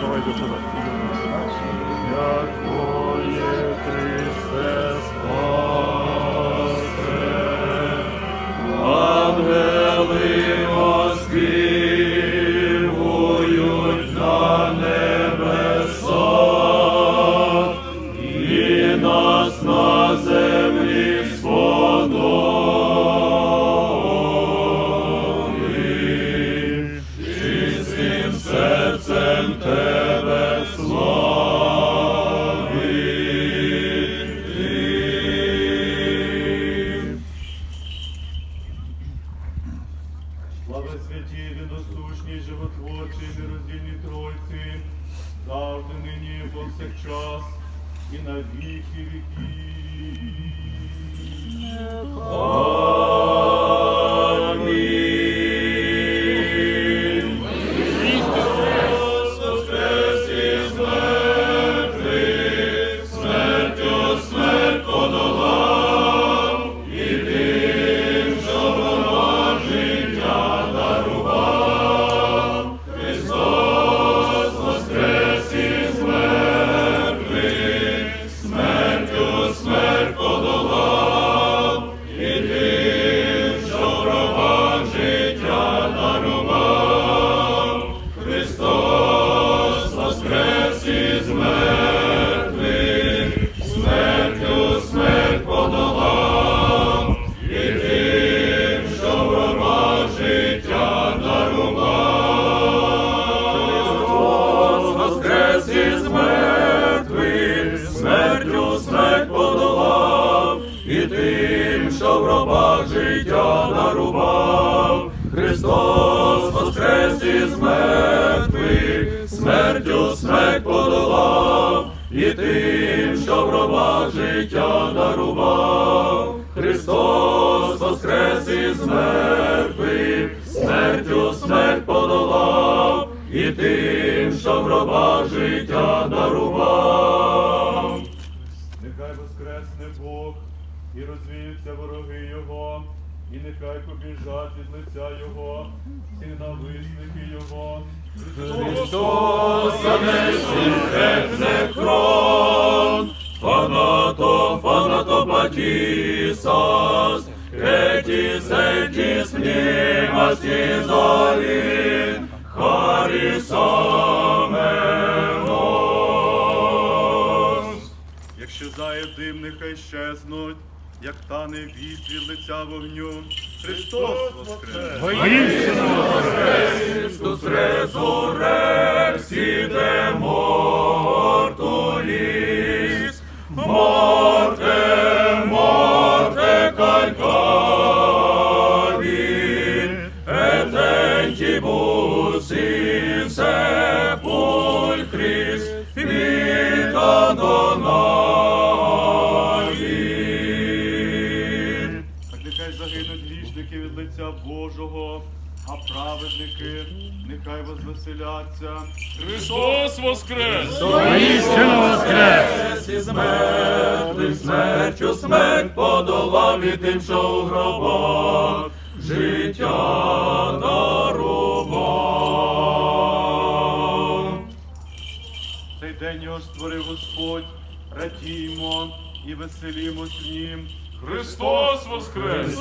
Давай до туди. Як твоє Христе. І на віки віків. Христос воскрес із мертвих, смертю смерть подолав, і тим, що в гробах життя дарував. Христос воскрес із мертвих, смертю смерть подолав, і тим, що в гробах життя дарував. Нехай воскресне Бог і розвіються вороги Його, і нехай побіжать від лиця Його, всі ненависники Його. Христос занесли хребне крон, фанато, фанато патісас, етіс, етіс, мнімас ізолін, харісаменос. Якщо зає дим, нехай щезнуть, як тане вітрі лиця вогню. Христос воскрес! Christus загинуть грішники від лиця Божого, а праведники нехай возвеселяться. Христос воскрес! Воістину воскрес! із мертвих смертю смерть подолав і тим, що у гробах життя дарував. Цей день його створив Господь, радіймо і веселімось в нім. Христос воскрес!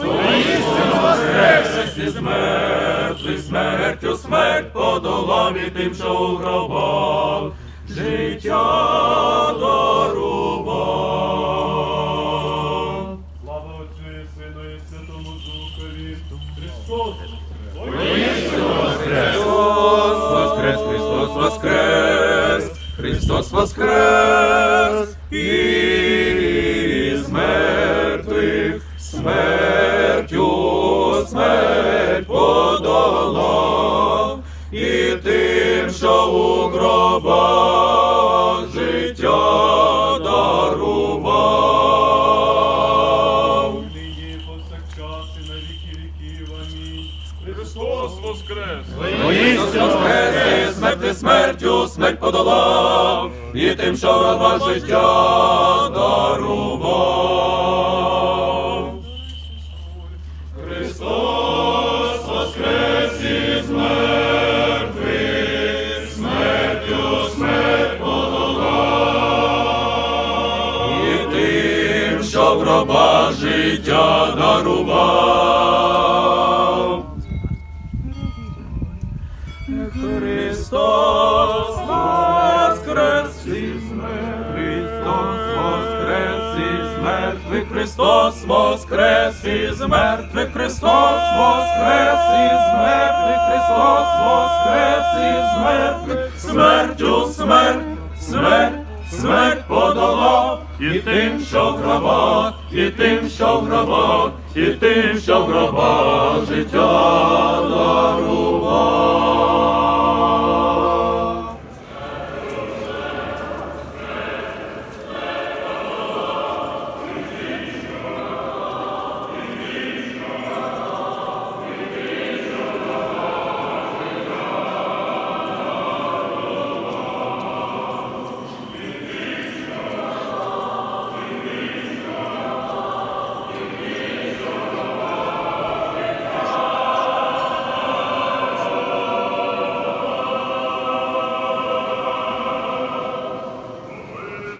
Воскрес із мертвих смертю смерть подолав і тим, що у гробах життя дарував. Слава Отцю і Сину і Святому Духові. Христос воскрес! Христос воскрес, Христос воскрес, Христос воскрес, воскрес! Воїстю воскрес, смерти смертю, смерть подолав, і тим, що врага життя дарував. Христос воскрес і смерть, смертю, смерть подолав, і тим, що врага життя дарував. Христос воскрес із мертвих, Христос воскрес із мертвих, Христос воскрес із мертвих, смертю смерть, смерть, смерть подолав, і тим, що в гробах, і тим, що в гробах, і тим, що в гробах життя дарував.